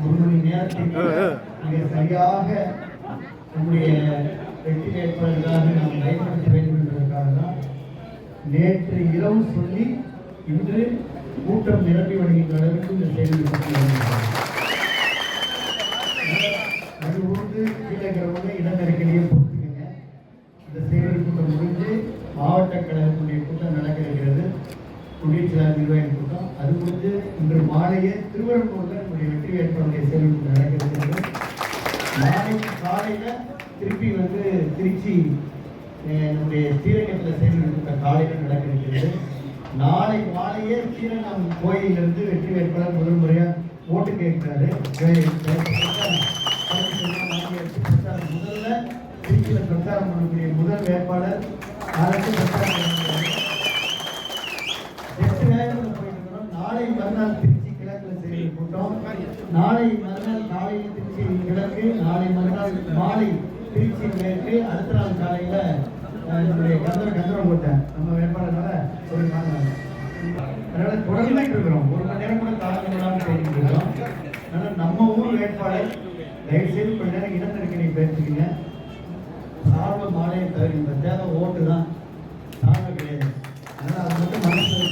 ஒரு மணி நேரத்துக்கு மிக சரியாக நம்முடைய வெற்றி வேட்பாளர்களாக நாம் பயன்படுத்த வேண்டும் என்பதற்காக தான் நேற்று இரவு சொல்லி இன்று கூட்டம் நிரம்பி வருகின்ற அளவுக்கு இந்த செய்தி அது உண்டு கீழே குடியரசு நிர்வாக கூட்டம் அது முடிஞ்சு இன்று மாலையே திருவள்ளூர்ல நம்முடைய வெற்றி வேட்பாளருடைய செயலர் நடக்கிறது. நாளை காலையில் நாளைக்கு திருப்பி வந்து திருச்சி நம்முடைய ஸ்ரீரங்கத்தில் செயலர் கூட்டம் காலையில நாளை மாலையே ஸ்ரீரங்கம் கோயிலிருந்து வெற்றி வேட்பாளர் முதல் முறையாக ஓட்டு கேட்கிறாரு. முதல்ல திருச்சியில் பிரச்சாரம் பண்ணக்கூடிய முதல் வேட்பாளர் அரசு பிரச்சாரம் பண்ணுறாரு எட்டு வேகத்தில் போயிட்டு இருக்கிறோம் நாளை மறுநாள் திருச்சி கிழக்குல இருக்கிறோம் நாளை மறுநாள் காலையில் திருச்சி கிழக்கு நாளை மறுநாள் மாலை திருச்சி மேற்கு அடுத்த நாள் காலையில் என்னுடைய நம்முடைய கந்தர கந்தரம் போட்டேன் நம்ம வேட்பாளரால ஒரு நாள் அதனால தொடர்ந்து இருக்கிறோம். ஒரு மணி நேரம் கூட தாங்க விடாமல் பேசிட்டு இருக்கோம் நம்ம ஊர் வேட்பாளர் தயவுசெய்து கொஞ்ச நேரம் இடம் நெருக்கடி பேசிக்கிங்க. சார்பு மாலையை தவிர இந்த தேவை ஓட்டு தான். சார்பு கிடையாது. அதனால் அது மட்டும் மனசில்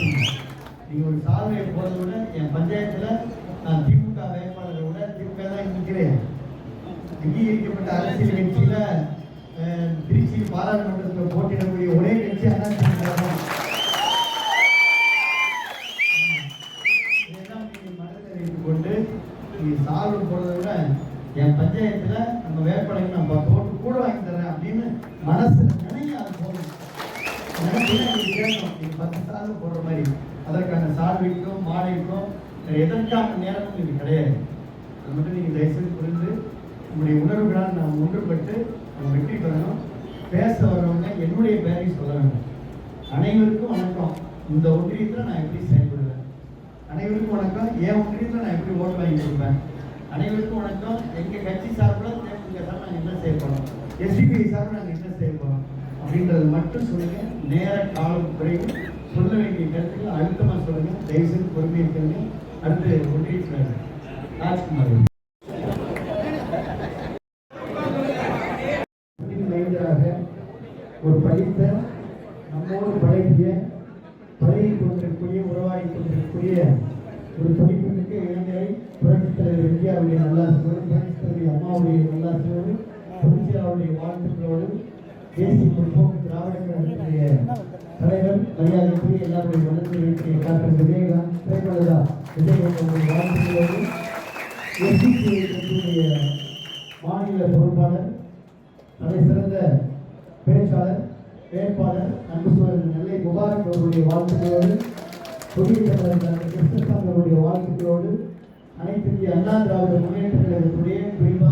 நீங்கள் ஒரு சார்பையை போகிறத விட என் பஞ்சாயத்தில் நான் திமுக வேட்பாளரை விட திமுக தான் நிற்கிறேன் அங்கீகரிக்கப்பட்ட அரசியல் கட்சியில அஹ், திருச்சி பாராளுமன்றத்தில் போட்டியிடக்கூடிய ஒரே கட்சி அண்ணா திமுக தான். கொண்டு நீ சால்வு போடுறதை விட என் பஞ்சாயத்தில் நம்ம வேட்பாளருக்கு நம்ம போட்டு கூட வாங்கி தரேன் அப்படின்னு மனசுல நினைக்க அது போகணும் நினைச்சீங்கன்னா கேட்கணும். நீங்க பத்து சால்வ் போடுற மாதிரி. அதற்கான சால்விக்கும் மாலைக்கும் எதற்கான நேரமும் இது கிடையாது. அது மட்டும் நீங்கள் தயவுசெய்து புரிந்து உங்களுடைய உணர்வுகளால் நாம் ஒன்றுபட்டு நம்ம வெற்றி பெறணும். பேச வரவங்க என்னுடைய பெயரையும் சொல்ல வேண்டும். அனைவருக்கும் வணக்கம். இந்த ஒன்றியத்தில் நான் எப்படி செயல்படுவேன்? அனைவருக்கும் வணக்கம். என் ஒன்றியத்தில் நான் எப்படி ஓட்டு வாங்கி கொடுப்பேன்? அனைவருக்கும் வணக்கம். எங்கள் கட்சி சார்பில் தேமுதிக சார்பில் நாங்கள் என்ன செய்ய போகிறோம் எஸ்டிபிஐ சார்பில் நாங்கள் என்ன செய்ய போகிறோம் அப்படின்றது மட்டும் சொல்லுங்க. நேர காலம் குறைவு. சொல்ல வேண்டிய கருத்துக்கள் அழுத்தமாக சொல்லுங்கள் தயவுசெய்து பொறுமை இருக்கிறது அடுத்து ஒன்றியத்தில் ராஜ்குமார். ஒரு படித்த நம்மோடு பழகிய பழகி கொண்டிருக்கக்கூடிய உறவாடி கொண்டிருக்கக்கூடிய ஒரு துடிப்புமிக்க இளைஞரை புரட்சித் தலைவர் இந்தியாவுடைய நல்லாசியோடு புரட்சித் தலைவர் அம்மாவுடைய நல்லாசியோடு புரட்சியாவுடைய வாழ்த்துக்களோடு தேசிய முற்போக்கு திராவிட கழகத்துடைய தலைவர் மரியாதைக்குரிய எல்லாருடைய மனதில் இருக்கிற டாக்டர் விஜயகாந்த் பிரேமலதா வாழ்த்துக்களோடு கட்சியுடைய மாநில பொறுப்பாளர் தலை சிறந்த பேச்சாளர் வேட்பாளர் அன்பு சோழர் நெல்லை முபாரக் அவருடைய வாழ்த்துக்களோடு குடியரசுத் தலைவர் டாக்டர் கிருஷ்ணசாமி அவருடைய வாழ்த்துக்களோடு அனைத்து இந்திய அண்ணா திராவிட முன்னேற்ற கழகத்துடைய குறிப்பாக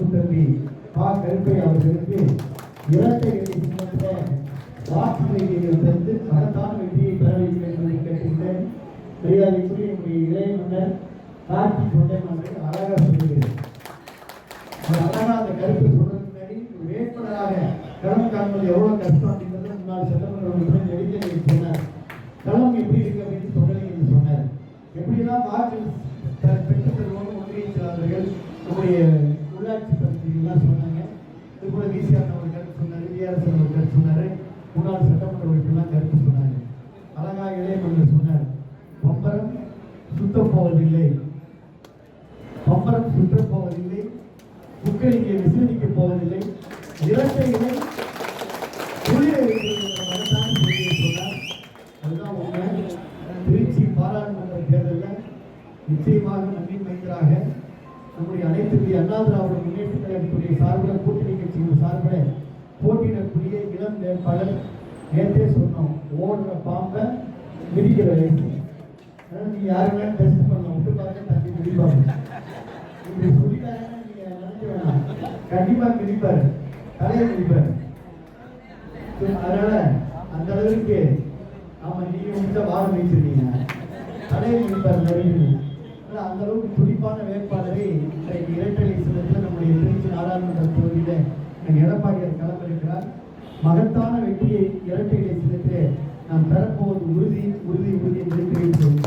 அன்பு தம்பி பா கருப்பை அவர்களுக்கு இரட்டை வெற்றி சின்னத்தில் தந்து மகத்தான வெற்றியை பெற வேண்டும் என்பதை கேட்டுக்கிறேன் மரியாதைக்குரிய நம்முடைய இளைய மன்னர் கார்த்திக் தொண்டை மன்னர் அழகாக அழகா அந்த கருத்து சொல்றதுக்கு முன்னாடி வேட்பாளராக களம் காண்பது எவ்வளவு கஷ்டம் அப்படின்றத முன்னாள் சட்டமன்ற உறுப்பினர் கருத்து சொன்னாரு சொன்னார். முன்னாள் சட்டமன்ற உறுப்பினர் கருத்து சொன்னாங்க அழகா இளையமன்னர் சொன்னார். பம்பரம் சுத்தப் போவதில்லை. பம்பரம் சுற்றப் போவதில்லை. புக்களிங்கே விசிலிக்கப் போவதில்லை. இரட்டை புரிய சொன்னார். அதுதான் உண்மை. திருச்சி பாராளுமன்ற தேர்தலில் நிச்சயமாக நன்மை மைந்தராக நம்முடைய அனைத்து அண்ணா திராவிட முன்னேற்ற கழகத்துடைய சார்பில் கூட்டணி கட்சிகள் சார்பில் போட்டியிடக்கூடிய இளம் வேட்பாளர் நேற்றே சொன்னோம் ஓடுற பாம்பை மிதிக்கிற வயசு அதனால நீங்க யாருமே டெஸ்ட் பண்ண விட்டு பார்க்க தண்ணி மிதிப்பாங்க இப்படி சொல்லிட்டாங்கன்னா நீங்க நினைக்க வேணாம். கண்டிப்பா மிதிப்பாரு. தலையை மிதிப்பாரு. சரி, அதனால அந்த அளவுக்கு ஆமா நீங்க முடிச்சா வாழ மிதிச்சிருக்கீங்க தலையை மிதிப்பாரு நிறைய அந்த அளவுக்கு துடிப்பான வேட்பாளரை இன்றைக்கு இரட்டை சிலத்தில் நம்முடைய திருச்சி நாடாளுமன்ற தொகுதியில் எடப்பாடியார் களமிருக்கிறார் மகத்தான வெற்றியை இரட்டையிலே செலுத்த நாம் பெறப்போவது உறுதி உறுதி உறுதி என்று தெரிவித்தோம்